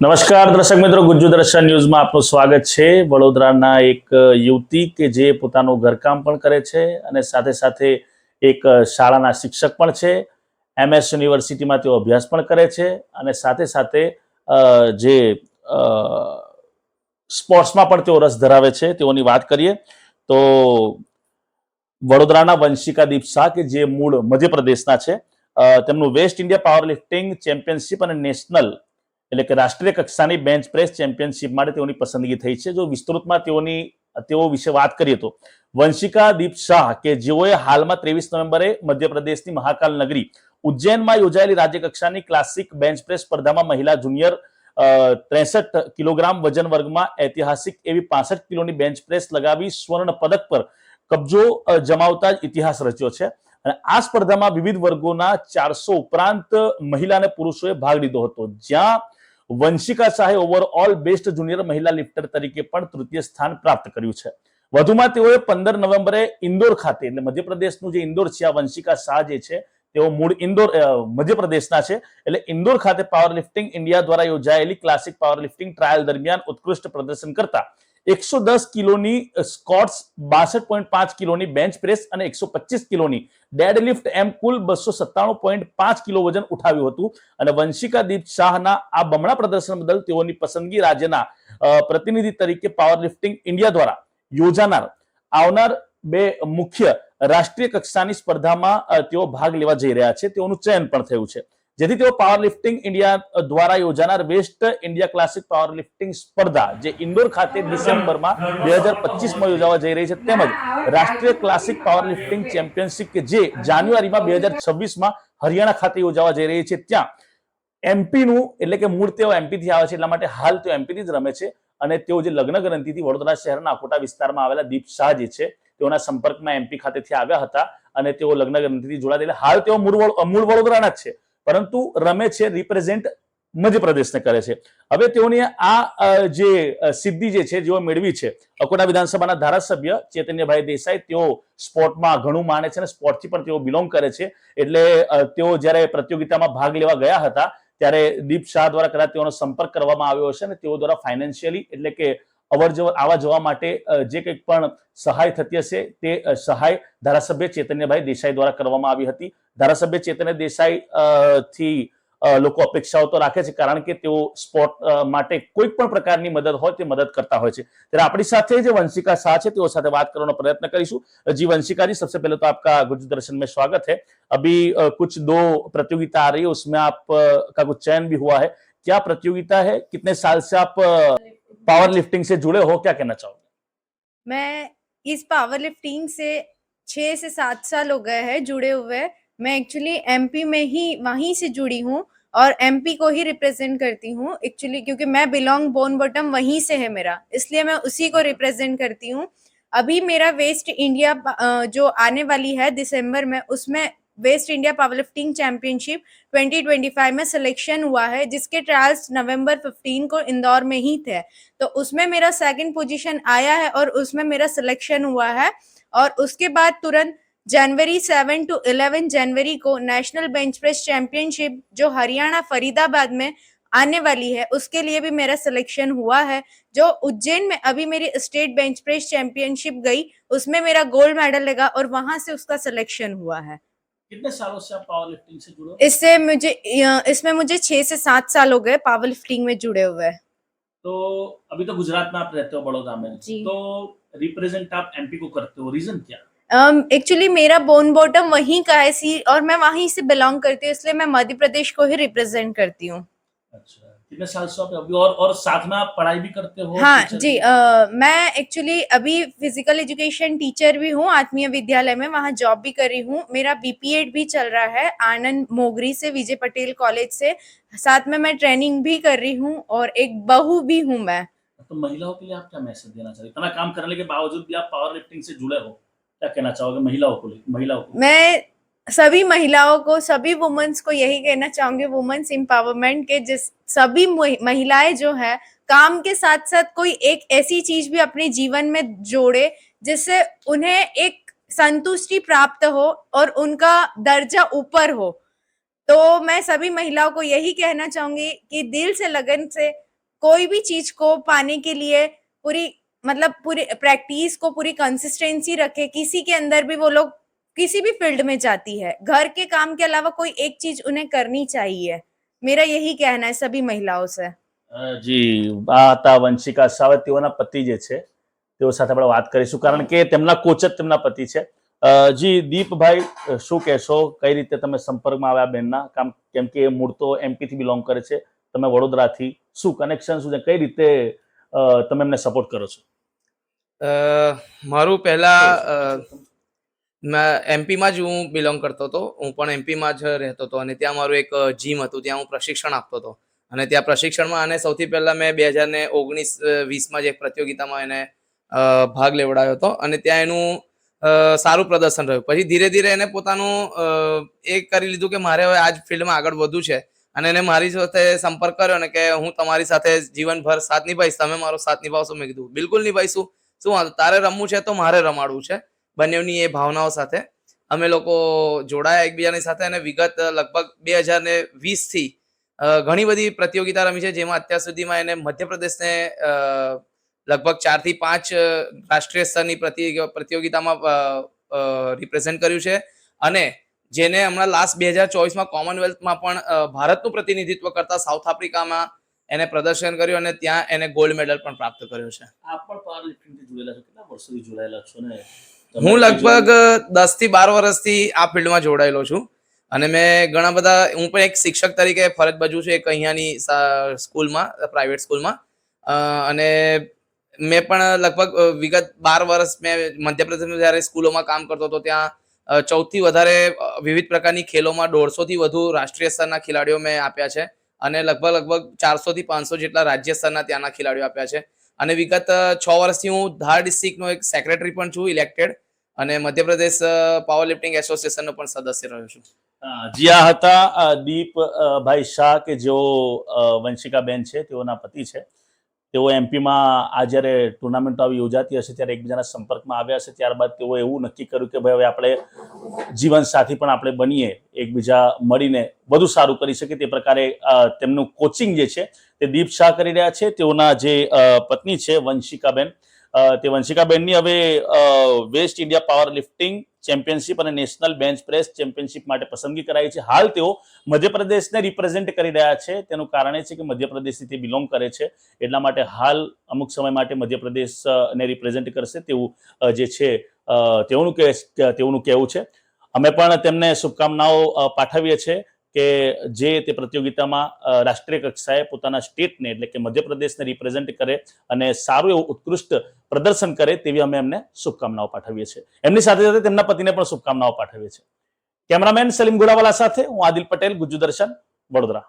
નમસ્કાર દર્શક મિત્રો, ગુજ્જુ દર્શન ન્યૂઝમાં આપનું સ્વાગત છે. વડોદરાના એક યુવતી કે જે પોતાનું ઘરકામ પણ કરે છે અને સાથે સાથે એક શાળાના શિક્ષક પણ છે. એમએસ યુનિવર્સિટીમાં તેઓ અભ્યાસ પણ કરે છે અને સાથે સાથે જે સ્પોર્ટ્સમાં પણ તેઓ રસ ધરાવે છે. તેઓની વાત કરીએ તો વડોદરાના વંશિકા દીપ શાહ કે જે મૂળ મધ્યપ્રદેશના છે તેમનું West India power lifting championship અને નેશનલ એટલે કે રાષ્ટ્રીય કક્ષાની બેન્ચ પ્રેસ ચેમ્પિયનશિપ માટે તેઓની પસંદગી થઈ છે. જો વિસ્તૃતમાં તેઓની, તેઓ વિશે વાત કરીએ તો, વંશિકા દીપ શાહ, કે જેઓએ હાલમાં ત્રેવીસ નવેમ્બરે મધ્યપ્રદેશની મહાકાલ નગરી ઉજ્જૈનમાં યોજાયેલી રાજ્યકક્ષાની ક્લાસિક બેન્ચ પ્રેસ સ્પર્ધામાં મહિલા જુનિયર ત્રેસઠ કિલોગ્રામ વજન વર્ગમાં ઐતિહાસિક એવી પાસઠ કિલોની બેન્ચ પ્રેસ લગાવી સ્વર્ણ પદક પર કબજો જમાવતા જ ઇતિહાસ રચ્યો છે. અને આ સ્પર્ધામાં વિવિધ વર્ગોના ચારસો ઉપરાંત મહિલા અને પુરુષોએ ભાગ લીધો હતો. જ્યાં વંશિકા શાહે ઓવરઓલ બેસ્ટ જુનિયર મહિલા લિફ્ટર તરીકે પણ તૃતીય સ્થાન પ્રાપ્ત કર્યું છે. વધુમાં તેઓએ પંદર નવેમ્બરે ઇન્દોર ખાતે, એટલે મધ્યપ્રદેશનું જે ઇન્દોર છે, આ વંશિકા શાહ જે છે, તેઓ મૂળ ઇન્દોર મધ્યપ્રદેશના છે, એટલે ઇન્દોર ખાતે પાવર લિફ્ટિંગ ઇન્ડિયા દ્વારા યોજાયેલી ક્લાસિક પાવર લિફ્ટિંગ ટ્રાયલ દરમિયાન ઉત્કૃષ્ટ પ્રદર્શન કરતા એકસો દસ કિલોની સ્કોટ્સ, બાસઠ પોઈન્ટ પાંચ કિલોની બેન્ચ પ્રેસ અને એકસો પચીસ કિલોની ડેડ લિફ્ટ એમ કુલ બસો સત્તાણું પોઈન્ટ પાંચ કિલો વજન ઉઠાવ્યું હતું. અને વંશિકા દીપ શાહના આ બમણા પ્રદર્શન બદલ તેઓની પસંદગી રાજ્યના પ્રતિનિધિ તરીકે પાવર લિફ્ટિંગ ઇન્ડિયા દ્વારા યોજાનાર. આવનાર બે મુખ્ય રાષ્ટ્રીય કક્ષાની સ્પર્ધામાં તેઓ ભાગ લેવા જઈ રહ્યા છે. તેઓનું ચયન પણ થયું છે. જેથી તેઓ પાવર લિફ્ટિંગ ઇન્ડિયા દ્વારા યોજાનાર West India classic power lifting સ્પર્ધા, જે ઇન્દોર ખાતે ડિસેમ્બરમાં બે હજાર પચીસમાં યોજાવા જઈ રહી છે, તેમજ રાષ્ટ્રીય ક્લાસિક પાવર લિફ્ટિંગ ચેમ્પિયનશિપ કે જે જાન્યુઆરીમાં બે હજાર છવ્વીસમાં હરિયાણા ખાતે યોજાવા જઈ રહી છે. ત્યાં એમપીનું એટલે કે મૂળ તેઓ એમપીથી આવે છે, એટલા માટે હાલ તેઓ એમપીથી જ રમે છે અને તેઓ જે લગ્ન ગ્રંથિથી વડોદરા શહેરના અકોટા વિસ્તારમાં આવેલા દીપ શાહ છે, તેઓના સંપર્કમાં એમપી ખાતેથી આવ્યા હતા અને તેઓ લગ્ન ગ્રંથિથી જોડાયેલા હાલ તેઓ મૂળ મૂળ વડોદરાના જ છે. પરંતુ રમે છે રિપ્રેઝેન્ટ મધ્યપ્રદેશને કરે છે. હવે તેઓની આ જે સિદ્ધિ જે છે, જેઓ મેળવી છે, અકોટા વિધાનસભાના ધારાસભ્ય ચેતન્યભાઈ દેસાઈ, તેઓ સ્પોર્ટમાં ઘણું માને છે અને સ્પોર્ટથી પણ તેઓ બિલોંગ કરે છે. એટલે તેઓ જ્યારે પ્રતિયોગિતામાં ભાગ લેવા ગયા હતા, ત્યારે દીપ શાહ દ્વારા કદાચ તેઓનો સંપર્ક કરવામાં આવ્યો હશે અને તેઓ દ્વારા ફાઇનાન્શિયલી એટલે કે અવરજવર આવા જવા માટે જે કંઈક પણ સહાય થતી હશે તે સહાય ધારાસભ્ય ચેતન્યભાઈ દેસાઈ દ્વારા કરવામાં આવી હતી. ધારાસભ્ય ચેતન્ય દેસાઈ થી લોકો અપેક્ષાઓ તો રાખે છે કારણ કે તેઓ સ્પોર્ટ માટે કોઈ પણ પ્રકારની મદદ હોય તે મદદ કરતા હોય છે. ત્યારે આપણી સાથે જે વંશિકા શાહ છે તેઓ સાથે વાત કરવાનો પ્રયત્ન કરીશું. જી વंशिका जी सबसे તો तो आपका गुर्जर दर्शन में स्वागत है अभी कुछ दो प्रतियोगिता आ रही है उसमें आप का कुछ चयन भी हुआ है क्या प्रतियोगिता है कितने साल पावर लिफ्टिंग से जुड़े हो, क्या कहना चाहोगे? मैं इस पावर लिफ्टिंग से छः से सात साल हो गए हैं जुड़े हुए। मैं एक्चुअली एमपी में ही, वहीं से जुड़ी हूँ और एमपी को ही रिप्रेजेंट करती हूँ एक्चुअली क्योंकि मैं बिलोंग बोन बॉटम वहीं से है मेरा। इसलिए मैं उसी को रिप्रेजेंट करती हूँ। अभी मेरा वेस्ट इंडिया जो आने वाली है दिसंबर में, उसमें West India power lifting championship 2025 में सिलेक्शन हुआ है, जिसके ट्रायल्स नवंबर 15 को इंदौर में ही थे। तो उसमें मेरा सेकंड पोजीशन आया है और उसमें मेरा सिलेक्शन हुआ है और उसके बाद तुरंत जनवरी 7 टू 11 जनवरी को नेशनल बेंच प्रेस चैंपियनशिप जो हरियाणा फरीदाबाद में आने वाली है, उसके लिए भी मेरा सिलेक्शन हुआ है। जो उज्जैन में अभी मेरी स्टेट बेंच प्रेस चैंपियनशिप गई, उसमें मेरा गोल्ड मेडल लगा और वहाँ से उसका सिलेक्शन हुआ है। कितने सालों से आप पावर लिफ्टिंग से जुड़े इससे मुझे इसमें मुझे छह से सात साल हो गए पावर लिफ्टिंग में जुड़े हुए। तो अभी तो गुजरात में आप रहते हो बड़ौदा में। तो रिप्रेजेंट आप एमपी को करते हो रीजन क्या? एक्चुअली um, मेरा बोन बॉटम वहीं का है सी और मैं वहीं से बिलोंग करती हूँ इसलिए मैं मध्य प्रदेश को ही रिप्रेजेंट करती हूँ। अच्छा। कितने साल से आप अभी और और साथ में आप पढ़ाई भी करते हो हाँ जी? अ, मैं एक्चुअली अभी फ़िज़िकल एजुकेशन टीचर भी हूँ आत्मीय विद्यालय में वहाँ जॉब भी कर रही हूँ। मेरा बीपीएड भी चल रहा है आनंद मोगरी से विजय पटेल कॉलेज से। साथ में मैं ट्रेनिंग भी कर रही हूँ और एक बहू भी हूँ मैं। तो महिलाओं के लिए आप क्या मैसेज देना चाहिए इतना काम करने के बावजूद भी आप पावर लिफ्टिंग से जुड़े हो। क्या कहना चाहोगे महिलाओं को महिलाओं को? मैं सभी महिलाओं को, सभी वुमेन्स को यही कहना चाहूँगी वुमेन्स एम्पावरमेंट के जिस सभी महिलाएँ जो है, काम के साथ साथ कोई एक ऐसी चीज़ भी अपने जीवन में जोड़े, जिससे उन्हें एक संतुष्टि प्राप्त हो और उनका दर्जा ऊपर हो। तो मैं सभी महिलाओं को यही कहना चाहूँगी कि दिल से, लगन से कोई भी चीज़ को पाने के लिए पूरी मतलब पूरी प्रैक्टिस को, पूरी कंसिस्टेंसी रखे। किसी के अंदर भी वो लोग किसी भी फील्ड में जाती है घर के काम के अलावा कोई एक चीज उन्हें करनी चाहिए मेरा यही कहना है सभी महिलाओं से અ, જી આ હતા વંશિકા સાવત તેઓના પતિ જે છે તેઓ સાથે આપણે વાત કરીશું કારણ કે તેમના કોચ જ તેમના પતિ છે અ, જી દીપભાઈ અ, શું કહેશો કઈ રીતે તમે સંપર્કમાં આવ્યા બેનના કામ કેમ કે એ મૂળ તો એમપી થી બિલોંગ કરે છે તમે વડોદરાથી શું કનેક્શન શું છે કઈ રીતે અ, તમે એમને સપોર્ટ કરો છો અ, મારું પહેલા એમપીમાં જ હું બિલોંગ કરતો હતો. હું પણ એમપીમાં જ રહેતો હતો અને ત્યાં મારું એક જીમ હતું. ત્યાં હું પ્રશિક્ષણ આપતો હતો. અને ત્યાં પ્રશિક્ષણમાં અને સૌથી પહેલાં મેં બે હજાર ને ઓગણીસ વીસમાં જ એક પ્રતિયોગિતામાં એને ભાગ લેવડાવ્યો હતો. અને ત્યાં એનું સારું પ્રદર્શન રહ્યું. પછી ધીરે ધીરે એને પોતાનું એ કરી લીધું કે મારે હવે આ જ ફિલ્ડમાં આગળ વધવું છે. અને એને મારી સાથે સંપર્ક કર્યો ને કે હું તમારી સાથે જીવનભર સાથ નિભાઈશ તમે મારો સાથ નિભાવશો, મેં કીધું. બિલકુલ નિભાઈશું શું વાંધો? તારે રમવું છે તો મારે રમાડવું છે. બંનેની એ ભાવનાઓ સાથે. અમે લોકો જોડાયા એકબીજાની સાથે અને વિગત લગભગ બે હજાર ને વીસથી ઘણી બધી પ્રતિયોગિતા રમી છે, જેમાં અત્યાર સુધીમાં એને મધ્યપ્રદેશને લગભગ ચારથી પાંચ રાષ્ટ્રીય સ્તરની પ્રતિયોગિતામાં રિપ્રેઝેન્ટ કર્યું છે. અને જેને હમણાં લાસ્ટ બે હજાર ચોવીસમાં કોમનવેલ્થમાં પણ ભારતનું પ્રતિનિધિત્વ કરતા સાઉથ આફ્રિકામાં એને પ્રદર્શન કર્યું અને ત્યાં એને ગોલ્ડ મેડલ પણ પ્રાપ્ત કર્યો છે. આપ પણ પાવર લિફ્ટિંગથી જોડાયેલા છો? કેટલા વર્ષોથી જોડાયેલા છો ને હું લગભગ દસથી બાર વર્ષથી આ ફિલ્ડમાં જોડાયેલો છું. અને મેં ઘણા બધા, હું પણ એક શિક્ષક તરીકે ફરજ બજુ છું એક અહીંયાની સ્કૂલમાં, પ્રાઇવેટ સ્કૂલમાં. અને મેં પણ લગભગ વિગત બાર વર્ષ મેં મધ્યપ્રદેશમાં જ્યારે સ્કૂલોમાં કામ કરતો હતો ત્યાં ચૌદથી વધારે વિવિધ પ્રકારની ખેલોમાં દોઢસોથી વધુ રાષ્ટ્રીય સ્તરના ખેલાડીઓ મેં આપ્યા છે. અને લગભગ લગભગ ચારસોથી પાંચસો જેટલા રાજ્ય સ્તરના ત્યાંના ખેલાડીઓ આપ્યા છે. અને વિગત છ વર્ષથી હું ધાર ડિસ્ટ્રિક્ટનો એક સેક્રેટરી પણ છું, ઇલેક્ટેડ. અને મધ્યપ્રદેશ પાવર લિફ્ટિંગ એસોસિએશનનો પણ સદસ્ય રહ્યો છું. જ્યાં હતા અ, દીપ ભાઈ શાહ કે જેઓ વંશિકાબેન છે તેઓના પતિ છે. તેઓ એમપીમાં આ જ્યારે ટુર્નામેન્ટ આવી યોજાતી હશે ત્યારે એકબીજાના સંપર્કમાં આવ્યા હશે ત્યારબાદ તેઓ એવું નક્કી કર્યું કે ભાઈ હવે આપણે જીવન સાથી પણ આપણે બનીએ એકબીજા મળીને વધુ સારું કરી શકીએ તે પ્રકારે તેમનું કોચિંગ જે છે તે દીપ શાહ કરી રહ્યા છે. તેઓના જે પત્ની છે વંશિકાબેન તે વંશિકાબેનની હવે West India power lifting championship અને નેશનલ બેન્ચ પ્રેસ ચેમ્પિયનશિપ માટે પસંદગી કરાઈ છે. હાલ તેઓ મધ્યપ્રદેશને રિપ્રેઝેન્ટ કરી રહ્યા છે. તેનું કારણ એ છે કે મધ્યપ્રદેશથી તે બિલોંગ કરે છે. એટલા માટે હાલ અમુક સમય માટે મધ્યપ્રદેશ ને રિપ્રેઝેન્ટ કરશે તેવું જે છે તેઓનું તેઓનું કહેવું છે. અમે પણ તેમને શુભકામનાઓ પાઠવીએ છીએ. કે જે તે પ્રતિયોગિતામાં રાષ્ટ્રીય કક્ષાએ પોતાના સ્ટેટને એટલે કે મધ્યપ્રદેશને રિપ્રેઝેન્ટ કરે અને સારું એવું ઉત્કૃષ્ટ પ્રદર્શન કરે તેવી અમે એમને શુભકામનાઓ પાઠવીએ છીએ. એમની સાથે સાથે તેમના પતિને પણ શુભકામનાઓ પાઠવીએ છીએ. કેમેરામેન સલીમ ગુડાવાલા સાથે હું આદિલ પટેલ, ગુજુ દર્શન, વડોદરા.